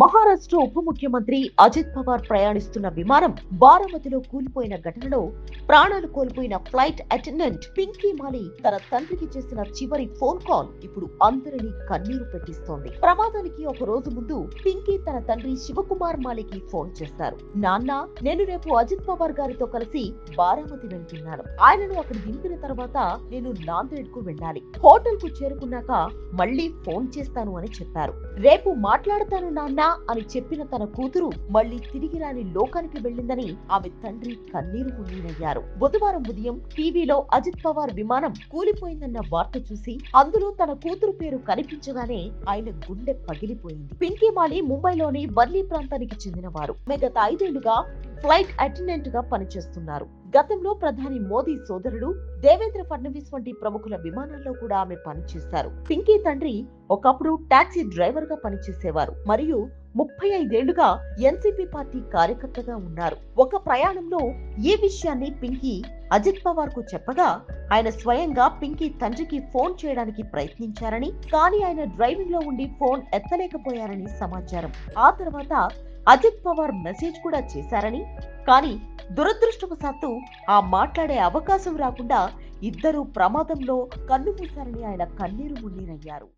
మహారాష్ట్ర ఉప ముఖ్యమంత్రి అజిత్ పవార్ ప్రయాణిస్తున్న విమానం బారామతిలో కూలిపోయిన ఘటనలో ప్రాణాలు కోల్పోయిన ఫ్లైట్ అటెండెంట్ పింకీ మాలి తన తండ్రికి చేసిన చివరి ఫోన్ కాల్ ఇప్పుడు అందరినీ కన్నీరు పెట్టిస్తోంది. ప్రమాదానికి ఒక రోజు ముందు పింకీ తన తండ్రి శివకుమార్ మాలికి ఫోన్ చేస్తారు. నాన్న నేను రేపు అజిత్ పవార్ గారితో కలిసి బారామతి వెళ్తున్నాను. ఆయనను అక్కడ దింపిన తర్వాత నేను నాందేడ్కు వెళ్ళాలి. హోటల్కు చేరుకున్నాక మళ్ళీ ఫోన్ చేస్తాను అని చెప్పారు. రేపు మాట్లాడతాను నాన్న. అని చెప్పిన తన కూతురు మళ్ళీ తిరిగి రాని లోకానికి వెళ్ళిందని ఆమె తండ్రి కన్నీరు మున్నీరయ్యారు బుధవారం ఉదయం టీవీలో అజిత్ పవార్ విమానం కూలిపోయిందన్న వార్త చూసి అందులో తన కూతురు పేరు కనిపించగానే ఆయన గుండె పగిలిపోయింది. పింకీ మాలి ముంబైలోని వర్లీ ప్రాంతానికి చెందినవారు. ఆమె గత ఐదేళ్ళుగా ఫ్లైట్ అటెండెంట్గా పనిచేస్తున్నారు. గతంలో ప్రధాని మోదీ సోదరుడు దేవేంద్ర ఫడ్నవీస్ వంటి ప్రముఖుల విమానాల్లో కూడా ఆమె పనిచేశారు. పింకీ తండ్రి ఒకప్పుడు టాక్సీ డ్రైవర్గా పనిచేసేవారు. మరియు ముప్పై ఐదేళ్ళుగా ఎన్సీపీ పార్టీ కార్యకర్తగా ఉన్నారు. ఒక ప్రయాణంలో ఈ విషయాన్ని పింకీ అజిత్ పవార్కు చెప్పగా ఆయన స్వయంగా పింకీ తండ్రికి ఫోన్ చేయడానికి ప్రయత్నించారని కానీ ఆయన డ్రైవింగ్లో ఉండి ఫోన్ ఎత్తలేకపోయారని సమాచారం. ఆ తర్వాత అజిత్ పవార్ మెసేజ్ కూడా చేశారని కానీ దురదృష్టవశాత్తు ఆ మాట్లాడే అవకాశం రాకుండా ఇద్దరు ప్రమాదంలో కన్నుమూశారని ఆయన కన్నీరు మున్నీరయ్యారు.